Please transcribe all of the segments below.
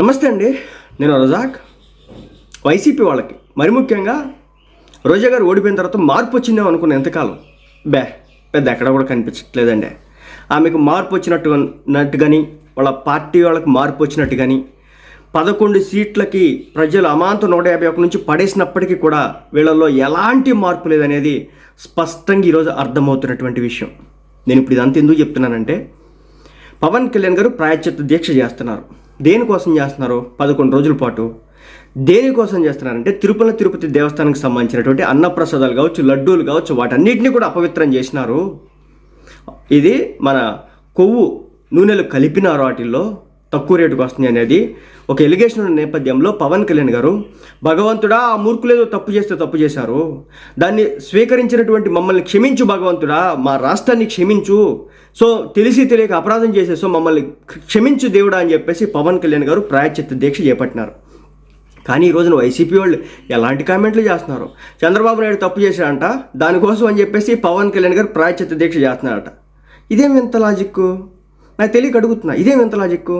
నమస్తే అండి నేను రజాక్. వైసీపీ వాళ్ళకి మరి ముఖ్యంగా రోజా గారు ఓడిపోయిన తర్వాత మార్పు వచ్చిందేమో అనుకున్న ఎంతకాలం బే పెద్ద ఎక్కడ కూడా కనిపించట్లేదండి. ఆమెకు మార్పు వచ్చినట్టు నట్టు కానీ వాళ్ళ పార్టీ వాళ్ళకి మార్పు వచ్చినట్టు కానీ పదకొండు సీట్లకి ప్రజలు అమాంతం నూట యాభై ఒకటి నుంచి పడేసినప్పటికీ కూడా వీళ్ళల్లో ఎలాంటి మార్పు లేదనేది స్పష్టంగా ఈరోజు అర్థమవుతున్నటువంటి విషయం. నేను ఇప్పుడు ఇదంతా ఎందుకు చెప్తున్నానంటే పవన్ కళ్యాణ్ గారు ప్రాయచిత్త దీక్ష చేస్తున్నారు. దేనికోసం చేస్తున్నారు పదకొండు రోజుల పాటు దేనికోసం చేస్తున్నారంటే తిరుపతి తిరుపతి దేవస్థానానికి సంబంధించినటువంటి అన్నప్రసాదాలు కావచ్చు లడ్డూలు కావచ్చు వాటన్నిటిని కూడా అపవిత్రం చేసినారు. ఇది మన కొవ్వు నూనెలు కలిపినారు వాటిల్లో తక్కువ రేటుకు వస్తుంది అనేది ఒక ఎలిగేషన్ ఉన్న నేపథ్యంలో పవన్ కళ్యాణ్ గారు భగవంతుడా ఆ మూర్ఖులేదో తప్పు చేస్తే తప్పు చేశారు. దాన్ని స్వీకరించినటువంటి మమ్మల్ని క్షమించు భగవంతుడా మా రాష్ట్రాన్ని క్షమించు. సో తెలిసి తెలియక అపరాధం చేసే సో మమ్మల్ని క్షమించు దేవుడా అని చెప్పేసి పవన్ కళ్యాణ్ గారు ప్రాయచిత్త దీక్ష చేపట్టినారు. కానీ ఈ రోజున వైసీపీ వాళ్ళు ఎలాంటి కామెంట్లు చేస్తున్నారు? చంద్రబాబు నాయుడు తప్పు చేశాడంట దానికోసం అని చెప్పేసి పవన్ కళ్యాణ్ గారు ప్రాయచిత్త దీక్ష చేస్తున్నారట. ఇదేం ఎంత లాజిక్ నాకు తెలియక అడుగుతున్నా ఇదేం ఎంత లాజిక్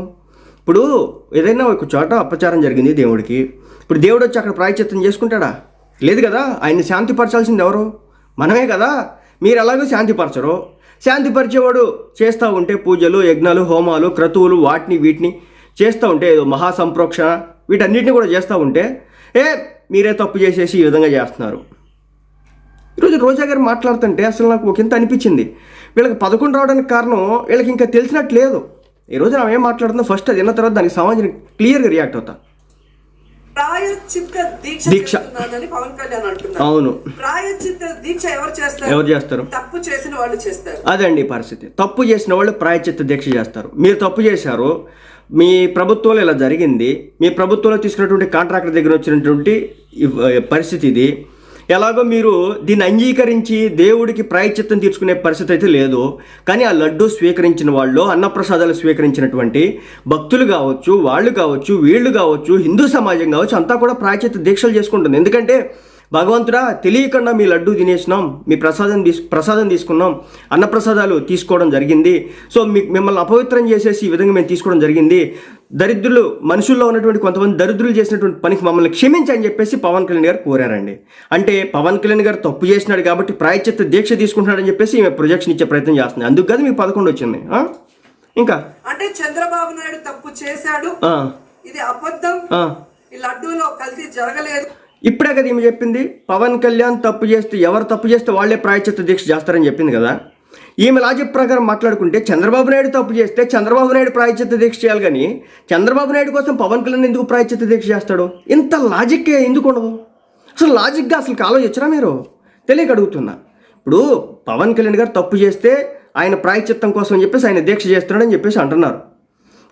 ఇప్పుడు ఏదైనా ఒక చోట అపచారం జరిగింది దేవుడికి. ఇప్పుడు దేవుడు వచ్చి అక్కడ ప్రాయచిత్తం చేసుకుంటాడా? లేదు కదా? ఆయన్ని శాంతిపరచాల్సింది ఎవరు? మనమే కదా. మీరు ఎలాగో శాంతిపరచరు. శాంతిపరిచేవాడు చేస్తూ ఉంటే పూజలు యజ్ఞాలు హోమాలు క్రతువులు వాటిని వీటిని చేస్తూ ఉంటే ఏదో మహాసంప్రోక్షణ వీటన్నిటిని కూడా చేస్తూ ఉంటే ఏ మీరే తప్పు చేసేసి ఈ విధంగా చేస్తున్నారు. ఈరోజు రోజా గారు మాట్లాడుతుంటే అసలు నాకు ఒక ఇంత అనిపించింది. వీళ్ళకి పదకొండు రావడానికి కారణం వీళ్ళకి ఇంకా తెలిసినట్టు లేదు. ఈ రోజు ఆమె ఏం మాట్లాడుతుందో ఫస్ట్ అది విన్న తర్వాత దానికి సంబంధించిన క్లియర్గా రియాక్ట్ అవుతా. ప్రాయశ్చిత్త దీక్ష దీక్ష. చేస్తున్నానని పవన్ కళ్యాణ్ అంటున్నారు. అవును. ప్రాయశ్చిత్త దీక్ష ఎవరు చేస్తారు? ఎవరు చేస్తారు? తప్పు చేసిన వాళ్ళు చేస్తారు. అదండి పరిస్థితి. తప్పు చేసిన వాళ్ళు ప్రాయచిత్త దీక్ష చేస్తారు. మీరు తప్పు చేశారు. మీ ప్రభుత్వంలో ఇలా జరిగింది. మీ ప్రభుత్వంలో తీసుకున్నటువంటి కాంట్రాక్టర్ దగ్గర వచ్చినటువంటి పరిస్థితి ఇది. ఎలాగో మీరు దీన్ని అంగీకరించి దేవుడికి ప్రాయచిత్తం తీర్చుకునే పరిస్థితి అయితే లేదు. కానీ ఆ లడ్డు స్వీకరించిన వాళ్ళు అన్నప్రసాదాలు స్వీకరించినటువంటి భక్తులు కావచ్చు వాళ్ళు కావచ్చు వీళ్ళు కావచ్చు హిందూ సమాజం కావచ్చు అంతా కూడా ప్రాయచిత్త దీక్షలు చేసుకుంటుంది. ఎందుకంటే భగవంతుడా తెలియకుండా మీ లడ్డు తినేసినాం మీ ప్రసాదం తీసు ప్రసాదం తీసుకున్నాం అన్నప్రసాదాలు తీసుకోవడం జరిగింది. సో మీ మిమ్మల్ని అపవిత్రం చేసేసి ఈ విధంగా మేము తీసుకోవడం జరిగింది. దరిద్రులు మనుషుల్లో ఉన్నటువంటి కొంతమంది దరిద్రులు చేసినటువంటి పనికి మమ్మల్ని క్షమించని చెప్పేసి పవన్ కళ్యాణ్ గారు కోరారండి. అంటే పవన్ కళ్యాణ్ గారు తప్పు చేసినాడు కాబట్టి ప్రాయచిత్త దీక్ష తీసుకుంటున్నాడని చెప్పేసి ఈమె ప్రొజెక్షన్ ఇచ్చే ప్రయత్నం చేస్తుంది. అందుకు కదా మీకు పదకొండు వచ్చింది? ఇంకా? అంటే చంద్రబాబు నాయుడు తప్పు చేశాడు. ఇది అబద్ధం. ఈ లడ్డూలో కల్తీ జరగలేదు. ఇప్పుడే కదా ఈమె చెప్పింది పవన్ కళ్యాణ్ తప్పు చేస్తే ఎవరు తప్పు చేస్తే వాళ్ళే ప్రాయచిత్త దీక్ష చేస్తారని చెప్పింది కదా. ఈమె లాజిక్ ప్రకారం మాట్లాడుకుంటే చంద్రబాబు నాయుడు తప్పు చేస్తే చంద్రబాబు నాయుడు ప్రాయచిత్త దీక్ష చేయాలి కానీ చంద్రబాబు నాయుడు కోసం పవన్ కళ్యాణ్ ఎందుకు ప్రాయచిత్త దీక్ష చేస్తాడు? ఇంత లాజిక్ ఎందుకు ఉండదు? అసలు లాజిక్గా అసలు ఆలోచించరా మీరు? తెలియక అడుగుతున్నా. ఇప్పుడు పవన్ కళ్యాణ్ గారు తప్పు చేస్తే ఆయన ప్రాయచిత్తం కోసం చెప్పేసి ఆయన దీక్ష చేస్తున్నాడని చెప్పేసి అంటున్నారు.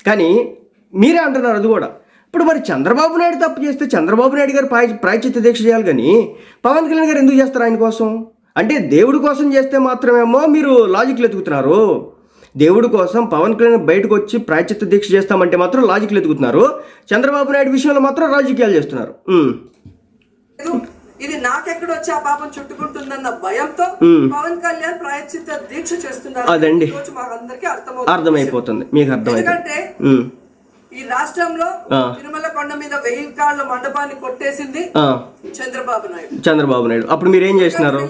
కానీ మీరే అంటున్నారు అది కూడా. ఇప్పుడు మరి చంద్రబాబు నాయుడు తప్పు చేస్తే చంద్రబాబు నాయుడు గారు ప్రాయ ప్రాయచిత్త దీక్ష చేయాలి కానీ పవన్ కళ్యాణ్ గారు ఎందుకు చేస్తారు ఆయన కోసం అంటే దేవుడి కోసం చేస్తే మాత్రమేమో మీరు లాజిక్లు ఎతుకుతున్నారు దేవుడి కోసం పవన్ కళ్యాణ్ బయటకు వచ్చి ప్రాయచిత్త దీక్ష చేస్తామంటే మాత్రం లాజిక్లు ఎతుకుతున్నారు చంద్రబాబు నాయుడు విషయంలో మాత్రం రాజకీయాలు చేస్తున్నారు. ఇది నాకెక్కడ వచ్చి ఆ పాపం చుట్టుకుంటుందన్న భయంతో. పవన్ కళ్యాణ్ ప్రాయశ్చిత్త దీక్ష చేస్తున్నారు అదండి. అర్థమైపోతుంది మీకు అర్థమైపోతుంది ఎందుకంటే. ఈ రాష్ట్రంలో. తిరుమల కొండ మీద వెయ్యి కాళ్ళ మండపాన్ని కొట్టేసింది. చంద్రబాబు నాయుడు చంద్రబాబు నాయుడు అప్పుడు మీరు ఏం చేసినారు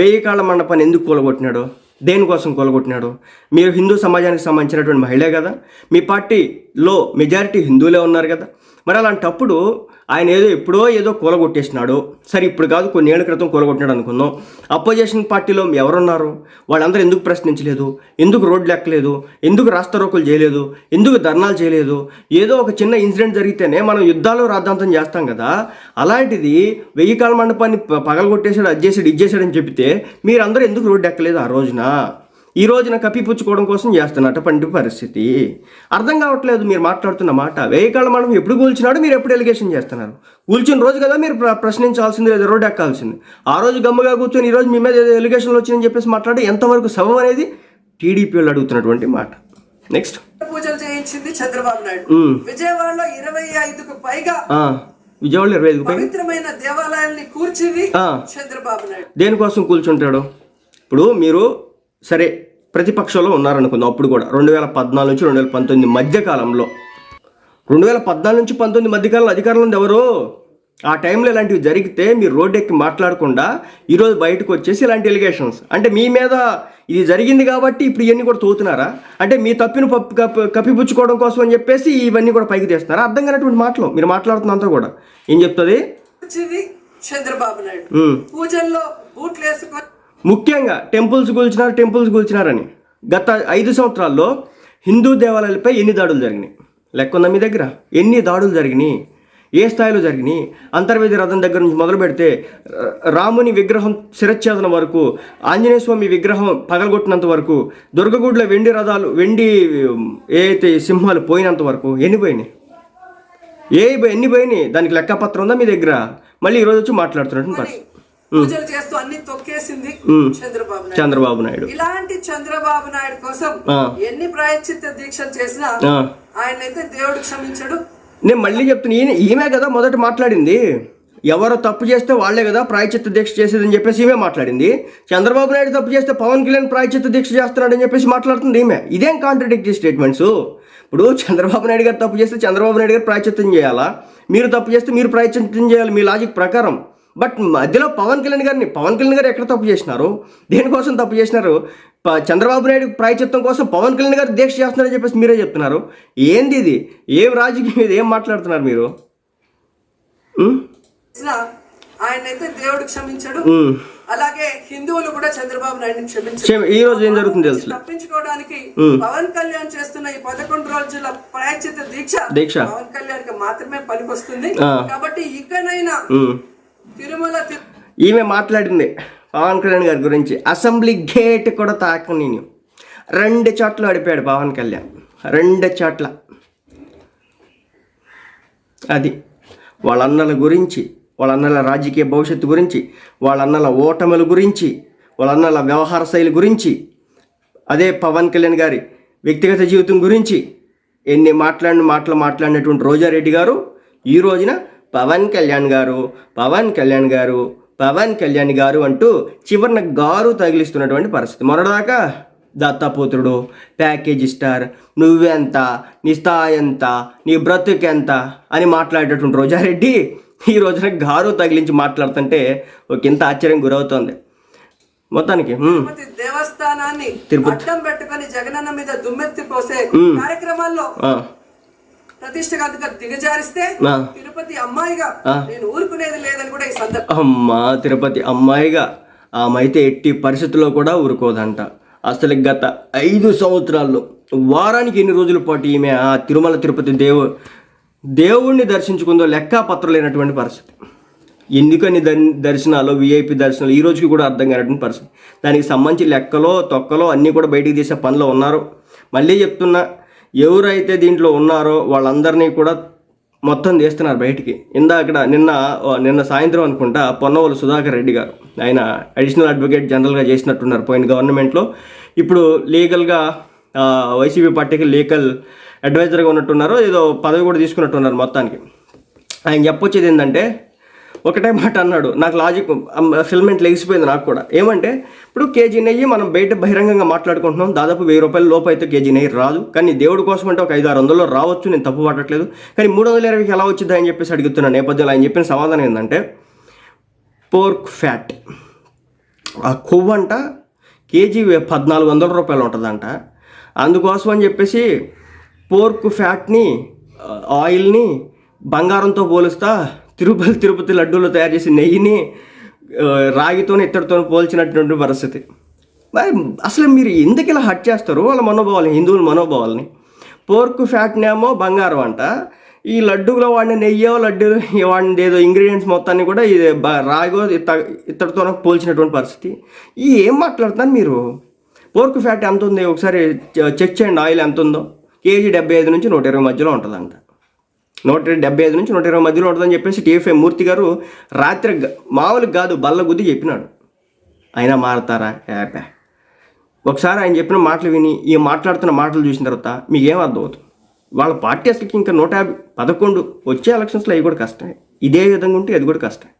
వెయ్యి కాళ్ళ మండపాన్ని ఎందుకు కూలగొట్టినాడు దేనికోసం కూలగొట్టినాడు? మీరు హిందూ సమాజానికి సంబంధించినటువంటి మహిళే కదా? మీ పార్టీలో మెజారిటీ హిందువులే ఉన్నారు కదా? మరి అలాంటప్పుడు ఆయన ఏదో ఎప్పుడో ఏదో కూలగొట్టేసినాడు. సరే ఇప్పుడు కాదు కొన్ని ఏళ్ళ క్రితం కూలగొట్టినాడు అనుకుందాం. అపోజిషన్ పార్టీలో ఎవరున్నారు? వాళ్ళందరూ ఎందుకు ప్రశ్నించలేదు? ఎందుకు రోడ్లు ఎక్కలేదు ఎందుకు రాస్తారోకులు చేయలేదు? ఎందుకు ధర్నాలు చేయలేదు? ఏదో ఒక చిన్న ఇన్సిడెంట్ జరిగితేనే మనం యుద్ధాలు రాద్ధాంతం చేస్తాం కదా? అలాంటిది వెయ్యి కాల మండపాన్ని పగలగొట్టేశాడు అది చేసాడు ఇది చేశాడని చెప్తే మీరందరూ ఎందుకు రోడ్డు ఎక్కలేదు ఆ రోజున? ఈ రోజున కప్పిపుచ్చుకోవడం కోసం చేస్తున్నటువంటి పరిస్థితి. అర్థం కావట్లేదు మీరు మాట్లాడుతున్న మాట. వెయ్యి కాళ్ళ మనం ఎప్పుడు కూల్చినాడు? మీరు ఎప్పుడు ఎలిగేషన్ చేస్తున్నారు? కూల్చిన రోజు కదా మీరు ప్ర- ప్రశ్నించాల్సింది లేదా రోడ్డు ఎక్కాల్సింది. ఆ రోజు గమ్ముగా కూర్చొని ఈ రోజు మీ మీద ఏదో ఎలిగేషన్లు వచ్చిందని చెప్పేసి మాట్లాడి ఎంతవరకు సబబు అనేది టీడీపీ వాళ్ళు అడుగుతున్నటువంటి మాట. నెక్స్ట్ పూజలు చేయించింది చంద్రబాబు నాయుడు. విజయవాడలో ఇరవై ఐదుకు పైగా విజయవాడలో ఇరవై ఐదు పవిత్రమైన దేవాలయాల్ని కూర్చింది. చంద్రబాబు నాయుడు. దేనికోసం కూల్చుంటాడు? ఇప్పుడు మీరు సరే ప్రతిపక్షంలో ఉన్నారనుకుందాం. అప్పుడు కూడా రెండు వేల పద్నాలుగు నుంచి రెండు వేల పంతొమ్మిది మధ్య కాలంలో రెండు వేల పద్నాలుగు నుంచి పంతొమ్మిది మధ్యకాలంలో అధికారంలో ఉంది ఎవరు? ఆ టైంలో ఇలాంటివి జరిగితే మీరు రోడ్డు ఎక్కి మాట్లాడకుండా ఈరోజు బయటకు వచ్చేసి ఇలాంటి ఎలిగేషన్స్ అంటే మీ మీద ఇది జరిగింది కాబట్టి ఇప్పుడు ఇవన్నీ కూడా తోతున్నారా? అంటే మీ తప్పిన పప్పు కప్పి కప్పిపుచ్చుకోవడం కోసం అని చెప్పేసి ఇవన్నీ కూడా పైకి తీస్తున్నారా? అర్థం కానటువంటి మాటలు. మీరు మాట్లాడుతున్నంతా కూడా. ఏం చెప్తుంది? చంద్రబాబు నాయుడు. పూజల్లో బూట్లు వేసుకొని ముఖ్యంగా టెంపుల్స్ కూల్చినారు టెంపుల్స్ కూల్చినారని గత ఐదు సంవత్సరాల్లో హిందూ దేవాలయాలపై ఎన్ని దాడులు జరిగినాయి? లెక్క ఉందా మీ దగ్గర? ఎన్ని దాడులు జరిగినాయి? ఏ స్థాయిలో జరిగినాయి? అంతర్వేది రథం దగ్గర నుంచి మొదలు పెడితే రాముని విగ్రహం శిరచ్ఛేదన వరకు ఆంజనేయ స్వామి విగ్రహం పగలగొట్టినంత వరకు దుర్గగూడలో వెండి రథాలు వెండి ఏ అయితే సింహాలు పోయినంత వరకు ఎన్ని పోయినాయి? ఏ ఎన్ని పోయినాయి? దానికి లెక్కపత్రం ఉందా మీ దగ్గర? మళ్ళీ ఈరోజు వచ్చి మాట్లాడుతున్నట్టు పరిస్థితి. పూజలు చేస్తూ అన్ని తొక్కేసింది. చంద్రబాబు నాయుడు. చంద్రబాబు నాయుడు. ఇలాంటి చంద్రబాబు నాయుడు కోసం. ఎన్ని ప్రాయశ్చిత్త దీక్షలు చేసినా. ఆయన అయితే దేవుడు క్షమించడు. నేను మళ్ళీ చెప్తున్నా ఈయన ఈమె కదా మొదట మాట్లాడింది. ఎవరు తప్పు చేస్తే వాళ్ళే కదా ప్రాయచిత్త దీక్ష చేసేదని చెప్పేసి ఈమె మాట్లాడింది. చంద్రబాబు నాయుడు తప్పు చేస్తే పవన్ కళ్యాణ్ ప్రాయచిత్త దీక్ష చేస్తున్నాడని చెప్పేసి మాట్లాడుతుంది ఈమె. ఇదేం కాంట్రడిక్టరీ స్టేట్మెంట్స్ ఇప్పుడు చంద్రబాబు నాయుడు గారు తప్పు చేస్తే చంద్రబాబు నాయుడు గారు ప్రాయచిత్తం చేయాలా? మీరు తప్పు చేస్తే మీరు ప్రాయచిత్తం చేయాలి మీ లాజిక్ ప్రకారం. బట్ మధ్యలో పవన్ కళ్యాణ్ గారిని పవన్ కళ్యాణ్ గారు ఎక్కడ తప్పు చేసినారు? దేనికోసం తప్పు చేసినారు? చంద్రబాబు నాయుడు ప్రాయచిత్తం కోసం పవన్ కళ్యాణ్ గారు దీక్ష చేస్తున్నారని చెప్పేసి మీరే చెప్తున్నారు. ఏంది ఇది? ఏం రాజకీయం ఇది? ఏం మాట్లాడుతున్నారు మీరు? ఆయన అయితే దేవుడు క్షమించడు. అలాగే హిందువులు కూడా చంద్రబాబు నాయుడుని క్షమించరు. క్షమ- ఈ రోజు ఏం జరుగుతుంది తెలుసు? తప్పించుకోవడానికి. పవన్ కళ్యాణ్ చేస్తున్న ఈ పదకొండు రోజుల ప్రాయచిత దీక్ష దీక్ష. పవన్ కళ్యాణ్కి మాత్రమే పనికొస్తుంది. కాబట్టి ఇకనైనా ఈమె మాట్లాడింది పవన్ కళ్యాణ్ గారి గురించి. అసెంబ్లీ గేట్ కూడా తాక నేను. రెండు చోట్ల అడిపాడు పవన్ కళ్యాణ్. రెండు చోట్ల. అది వాళ్ళ అన్నల గురించి వాళ్ళ అన్నల రాజకీయ భవిష్యత్తు గురించి వాళ్ళ అన్నల ఓటముల గురించి వాళ్ళ అన్నల వ్యవహార శైలి గురించి అదే పవన్ కళ్యాణ్ గారి వ్యక్తిగత జీవితం గురించి ఎన్ని మాట్లాడిన మాటలు మాట్లాడినటువంటి రోజారెడ్డి గారు ఈ రోజున పవన్ కళ్యాణ్ గారు పవన్ కళ్యాణ్ గారు పవన్ కళ్యాణ్ గారు అంటూ చివరిన గారు తగిలిస్తున్నటువంటి పరిస్థితి. మొన్నటిదాకా దత్తపుత్రుడు ప్యాకేజ్ స్టార్ నువ్వెంత నీ స్థాయి ఎంత నీ బ్రతుకెంత అని మాట్లాడేటటువంటి రోజారెడ్డి ఈ రోజున గారు తగిలించి మాట్లాడుతుంటే ఒక ఇంత ఆశ్చర్యం గురవుతోంది. మొత్తానికి దేవస్థానాన్ని తిరుపతి. పెట్టుకొని జగనన్న మీద దుమ్మెత్తి పోసే కార్యక్రమాల్లో ప్రతిష్టగా దిగజారిస్తే. తిరుపతి అమ్మాయిగా. నేను ఊరుకునేది లేదని కూడా ఈ సందర్భం. అమ్మా తిరుపతి అమ్మాయిగా ఆమె అయితే ఎట్టి పరిస్థితుల్లో కూడా ఊరుకోదంట. అసలు గత ఐదు సంవత్సరాల్లో వారానికి ఎన్ని రోజుల పాటు ఈమె ఆ తిరుమల తిరుపతి దేవు దేవుణ్ణి దర్శించుకుందో లెక్క పత్రం లేనటువంటి పరిస్థితి. ఎందుకని దర్ దర్శనాలు విఐపి దర్శనాలు ఈ రోజుకి కూడా అర్థం కానటువంటి పరిస్థితి. దానికి సంబంధించి లెక్కలో తొక్కలో అన్నీ కూడా బయటికి తీసే పనిలో ఉన్నారు. మళ్ళీ చెప్తున్నా ఎవరైతే దీంట్లో ఉన్నారో వాళ్ళందరినీ కూడా మొత్తం తీస్తున్నారు బయటికి. ఇందాక నిన్న నిన్న సాయంత్రం అనుకుంటా పొన్నవోలు సుధాకర్ రెడ్డి గారు ఆయన అడిషనల్ అడ్వకేట్ జనరల్గా చేసినట్టున్నారు పోయిన గవర్నమెంట్లో ఇప్పుడు లీగల్గా వైసీపీ పార్టీకి లీగల్ అడ్వైజర్గా ఉన్నట్టున్నారు ఏదో పదవి కూడా తీసుకున్నట్టున్నారు మొత్తానికి. ఆయన చెప్పొచ్చేది ఏంటంటే ఒకటే మాట అన్నాడు. నాకు లాజిక్ ఫిల్మెంట్ లెగిసిపోయింది నాకు కూడా. ఏమంటే ఇప్పుడు కేజీ నెయ్యి మనం బయట బహిరంగంగా మాట్లాడుకుంటున్నాం. దాదాపు వెయ్యి రూపాయల లోపు అయితే కేజీ నెయ్యి రాదు. కానీ దేవుడి కోసం అంటే ఒక ఐదు ఆరు వందల్లో రావచ్చు నేను తప్పు పట్టట్లేదు. కానీ మూడు వందల ఇరవైకి ఎలా వచ్చింది అని చెప్పేసి అడుగుతున్న నేపథ్యంలో ఆయన చెప్పిన సమాధానం ఏంటంటే పోర్క్ ఫ్యాట్ ఆ కొవ్వు అంట కేజీ పద్నాలుగు వందల రూపాయలు ఉంటుందంట. అందుకోసం అని చెప్పేసి పోర్క్ ఫ్యాట్ని ఆయిల్ని బంగారంతో పోలుస్తా తిరుపతి తిరుపతి లడ్డూలు తయారు చేసి నెయ్యిని రాగితోనే రాగితోని ఇత్తడితో పోల్చినటువంటి పరిస్థితి. మరి అసలు మీరు ఎందుకు ఇలా హట్ చేస్తారు? వాళ్ళ మనోభావాలని హిందువుల మనోభావాలని. పోర్క్ ఫ్యాట్నేమో బంగారం అంట. ఈ లడ్డూలో వాడిన నెయ్యో లడ్డు వాడిన ఏదో ఇంగ్రీడియంట్స్ మొత్తాన్ని కూడా ఇది రాగో ఇత్త ఇత్తడితో పోల్చినటువంటి పరిస్థితి. ఈ ఏం మాట్లాడుతున్నారు మీరు? పోర్క్ ఫ్యాట్ ఎంత ఉంది? ఒకసారి చెక్ చేయండి ఆయిల్ ఎంత ఉందో. కేజీ డెబ్బై ఐదు నుంచి నూట ఇరవై మధ్యలో ఉంటుందంట. నూట డెబ్బై ఐదు నుంచి నూట ఇరవై మధ్యలో ఉంటుందని చెప్పేసి టీఎఫ్ఐ మూర్తి గారు రాత్రి మామూలుగా కాదు బల్ల గుద్ది చెప్పినాడు. అయినా మారతారా? యాపే ఒకసారి ఆయన చెప్పిన మాటలు విని ఈ మాట్లాడుతున్న మాటలు చూసిన తర్వాత మీకు ఏం అర్థం అవుతుంది? వాళ్ళ పార్టీ అసలుకి ఇంకా నూట యాభై పదకొండు వచ్చే ఎలక్షన్స్లో అవి కూడా కష్టమే. ఇదే విధంగా ఉంటే అది కూడా కష్టమే.